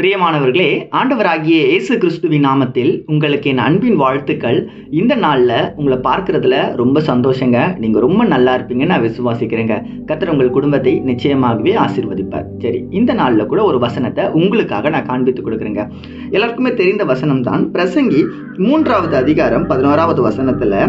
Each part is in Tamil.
பிரியமானவர்களே ஆண்டவராகிய இயேசு கிறிஸ்துவின் நாமத்தில் உங்களுக்கு என் அன்பின் வாழ்த்துக்கள். இந்த நாளில் உங்களை பார்க்கறதுல ரொம்ப சந்தோஷங்க. நீங்கள் ரொம்ப நல்லா இருப்பீங்கன்னு நான் விசுவாசிக்கிறேங்க. கர்த்தர் உங்கள் குடும்பத்தை நிச்சயமாகவே ஆசீர்வதிப்பார். சரி இந்த நாளில் கூட ஒரு வசனத்தை உங்களுக்காக நான் காண்பித்து கொடுக்குறேங்க. எல்லாருக்குமே தெரிந்த வசனம் தான் பிரசங்கி மூன்றாவது அதிகாரம் பதினோராவது வசனத்தில்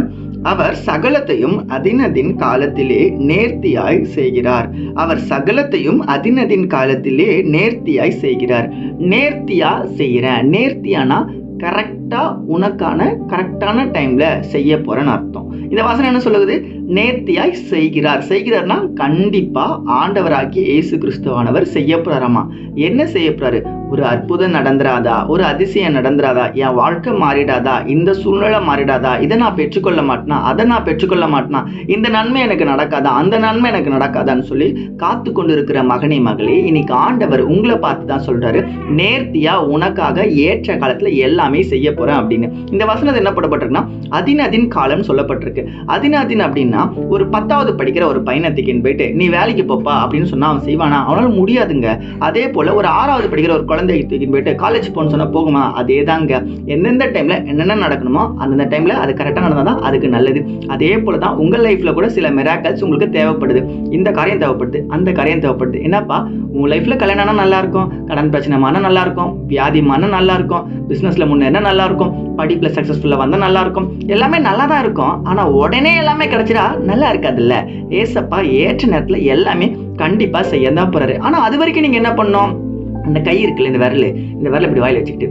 அவர் சகலத்தையும் அதினதின் காலத்திலே நேர்த்தியாய் செய்கிறார். அவர் சகலத்தையும் அதினதின் காலத்திலே நேர்த்தியாய் செய்கிறார். நேர்த்தியா செய்கிறேன் நேர்த்தியானா கரெக்ட் உனக்கான கரெக்டான டைம்ல செய்ய போறேன்னு அர்த்தம். இந்த வசனம் என்ன சொல்லுது? நேர்த்தியாய் செய்கிறார். செய்கிறார்னா கண்டிப்பா ஆண்டவராகிய இயேசு கிறிஸ்துவானவர் செய்ய போகிறாராமா என்ன செய்ய போறாரு? ஒரு அற்புதம் நடந்துராதா? ஒரு அதிசயம் நடந்துராதா? என் வாழ்க்கை மாறிடாதா? இந்த சூழ்நிலை மாறிடாதா? இதை நான் பெற்றுக்கொள்ள மாட்டேனா? அதை நான் பெற்றுக்கொள்ள மாட்டேனா? இந்த நன்மை எனக்கு நடக்காதா? அந்த நன்மை எனக்கு நடக்காதான்னு சொல்லி காத்து கொண்டு இருக்கிற மகனே மகளே இன்னைக்கு ஆண்டவர் உங்களை பார்த்து தான் சொல்றாரு. நேர்த்தியா உனக்காக ஏற்ற காலத்துல எல்லாமே செய்ய போறேன் அப்படின்னு. இந்த வசனத்தை என்ன போடப்பட்டிருக்குன்னா அதினதின் காலம் சொல்லப்பட்டிருக்கு. அதினதின் அப்படின்னா ஒரு பத்தாவது படிக்கிற ஒரு பயணத்துக்குன்னு போயிட்டு நீ வேலைக்கு போப்பா அப்படின்னு சொன்னா அவன் செய்வானா? அவனால முடியாதுங்க. அதே போல ஒரு ஆறாவது படிக்கிற ஒரு குழந்தை தூக்கின்னு போயிட்டு காலேஜ் போகணும்னு சொன்னா போகுமா? அதே தாங்க எந்தெந்த டைம்ல என்னென்ன நடக்கணுமோ அந்தந்த டைம்ல அது கரெக்டாக நடந்தால் அதுக்கு நல்லது. அதே போல தான் உங்கள் லைஃப்ல கூட சில மெராக்கல்ஸ் உங்களுக்கு தேவைப்படுது. இந்த காரியம் தேவைப்படுது அந்த காரியம் தேவைப்படுது. என்னப்பா? உங்கள் லைஃப்ல கல்யாணம்னா நல்லா இருக்கும் கடன் பிரச்சனை மன நல்லா இருக்கும் வியாதி மன நல்லா இருக்கும் பிசினஸ்ல என்ன நல்லா இருக்கும் படிப்பில் சக்ஸஸ்ஃபுல்லாக வந்தா நல்லா இருக்கும் எல்லாமே நல்லா தான் இருக்கும். ஆனா உடனே எல்லாமே கிடைச்சிடா நல்லா இருக்காதுல்ல. ஏசப்பா ஏற்ற நேரத்துல எல்லாமே கண்டிப்பா செய்ய தான் போறாரு. ஆனா அது வரைக்கும் நீங்க என்ன பண்ணோம் அந்த கை இருக்குல்ல இந்த விரல். இந்த விரல் இப்படி வாயில் வச்சுக்கிட்டு.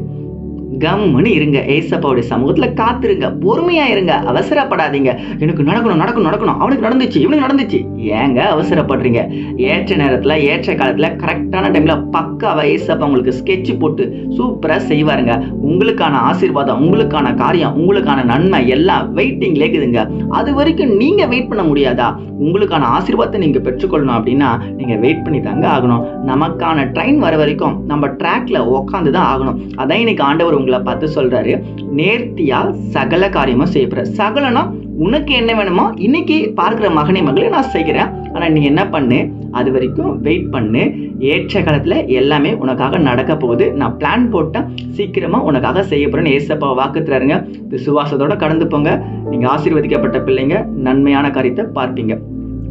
கம்முன்னு இருங்க. ஏசப்பாவுடைய சமூகத்துல காத்திருங்க. பொறுமையா இருங்க. அவசரப்படாதீங்க. எனக்கு நடக்கணும் நடக்கணும் நடக்கணும். அவனுக்கு நடந்துச்சு இவனுக்கு நடந்துச்சு. ஏங்க அவசரப்படுறீங்க? ஏற்ற நேரத்துல ஏற்ற காலத்துல கரெக்டான டைம்ல பக்காவா ஏசப்பா உங்களுக்கு ஸ்கெட்ச் போட்டு சூப்பரா செய்வாருங்க. உங்களுக்கான ஆசீர்வாதம் உங்களுக்கான காரியம் உங்களுக்கான நன்மை எல்லாம் வெயிட்டிங் இருக்குதுங்க அது வரைக்கும் நீங்க வெயிட் பண்ண முடியாதா? உங்களுக்கான ஆசீர்வாதத்தை நீங்க பெற்றுக்கொள்ளணும் அப்படின்னா நீங்க வெயிட் பண்ணி தாங்க ஆகணும். நமக்கான ட்ரெயின் வர வரைக்கும் நம்ம ட்ராக்ல உக்காந்து தான் ஆகணும். அதான் இன்னைக்கு ஆண்டவர் உங்களை பார்த்து சொல்றாரு நேர்த்தியா சகல காரியமும் செய்யப்படுற சகலனா உனக்கு என்ன வேணுமோ இன்னைக்கு பார்க்குற மகனை மகளை நான் செய்கிறேன். ஆனா நீ என்ன பண்ணு? அது வரைக்கும் வெயிட் பண்ணு. ஏற்ற காலத்துல எல்லாமே உனக்காக நடக்க போகுது. நான் பிளான் போட்டேன். சீக்கிரமா உனக்காக செய்ய போகிறேன்னு ஏசப்பா வாக்கு தராருங்க. விசுவாசத்தோடு கடந்து போங்க. நீங்க ஆசீர்வதிக்கப்பட்ட பிள்ளைங்க. நன்மையான காரியத்தை பார்ப்பீங்க.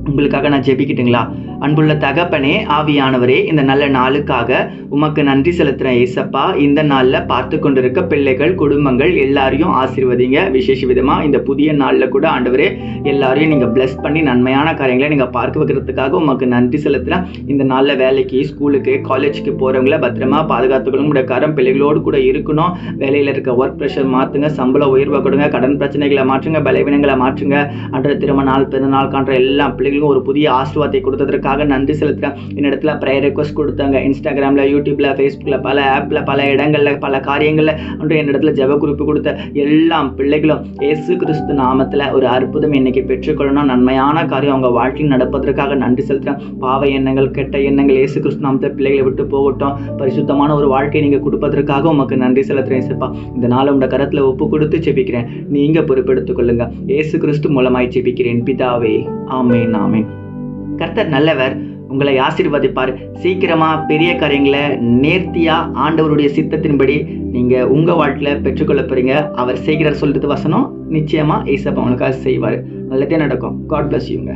உங்களுக்காக நான் ஜெபிக்கிட்டுங்களா? அன்புள்ள தகப்பனே ஆவியானவரே இந்த நல்ல நாளுக்காக உமக்கு நன்றி செலுத்துகிறேன் ஏசப்பா. இந்த நாளில் பார்த்து கொண்டிருக்க பிள்ளைகள் குடும்பங்கள் எல்லாரையும் ஆசீர்வதிங்க. விசேஷ விதமாக இந்த புதிய நாளில் கூட ஆண்டவரே எல்லாரையும் நீங்கள் பிளஸ் பண்ணி நன்மையான காரியங்களை நீங்கள் பார்க்க வைக்கிறதுக்காக உமக்கு நன்றி செலுத்துகிறேன் இந்த நாளில் வேலைக்கு ஸ்கூலுக்கு காலேஜுக்கு போகிறவங்கள பத்திரமா பாதுகாத்துக்கணும் கூட கரம் பிள்ளைகளோடு கூட இருக்கணும். வேலையில் இருக்க ஒர்க் ப்ரெஷர் மாற்றுங்க சம்பள உயர்வை கொடுங்க. கடன் பிரச்சனைகளை மாற்றுங்க. பலவீனங்களை மாற்றுங்க. அன்ற திருமண நாள் பிறந்த நாள் காண்ற எல்லா பிள்ளைகளும் பிள்ளைகளுக்கும் ஒரு புதிய ஆசிர்வாதத்தை கொடுத்ததற்காக நன்றி செலுத்துறேன். என்னிடத்துல ப்ரேயர் ரெக்வஸ்ட் கொடுத்தாங்க. இன்ஸ்டாகிராம்ல யூடியூப்ல ஃபேஸ்புக்ல பல ஆப்ல பல இடங்கள்ல பல காரியங்களில் அன்று என்னிடத்துல ஜெப குறிப்பு கொடுத்த எல்லாம் பிள்ளைகளும் இயேசு கிறிஸ்து நாமத்தில் ஒரு அற்புதம் இன்னைக்கு பெற்றுக்கொள்ளணும். நன்மையான காரியம் அவங்க வாழ்க்கையில் நடப்பதற்காக நன்றி செலுத்துறேன். பாவ எண்ணங்கள் கெட்ட எண்ணங்கள் இயேசு கிறிஸ்து நாமத்தை பிள்ளைகளை விட்டு போகட்டும். பரிசுத்தமான ஒரு வாழ்க்கையை நீங்கள் கொடுப்பதற்காக உமக்கு நன்றி செலுத்துறேன் சிப்பா இந்த நாள் உங்க கரத்தில் ஒப்பு கொடுத்து செபிக்கிறேன் நீங்க பொறுப்பெடுத்துக் கொள்ளுங்க இயேசு கிறிஸ்து மூலமாய் ஜெபிக்கிறேன். பிதாவே ஆமேனா ஆமீன். கர்த்தர் நல்லவர் உங்களை ஆசீர்வதிப்பார். சீக்கிரமா பெரிய காரியங்களை நேர்த்தியா ஆண்டவருடைய சித்தத்தின்படி நீங்க உங்க வாழ்க்கையில பெற்றுக்கொள்ள போறீங்க. அவர் செய்கிறார் சொல்றது வசனம் நிச்சயமா ஏசப்பா உங்களுக்காக செய்வார். நல்லதே நடக்கும். காட் பிளஸ் யூங்க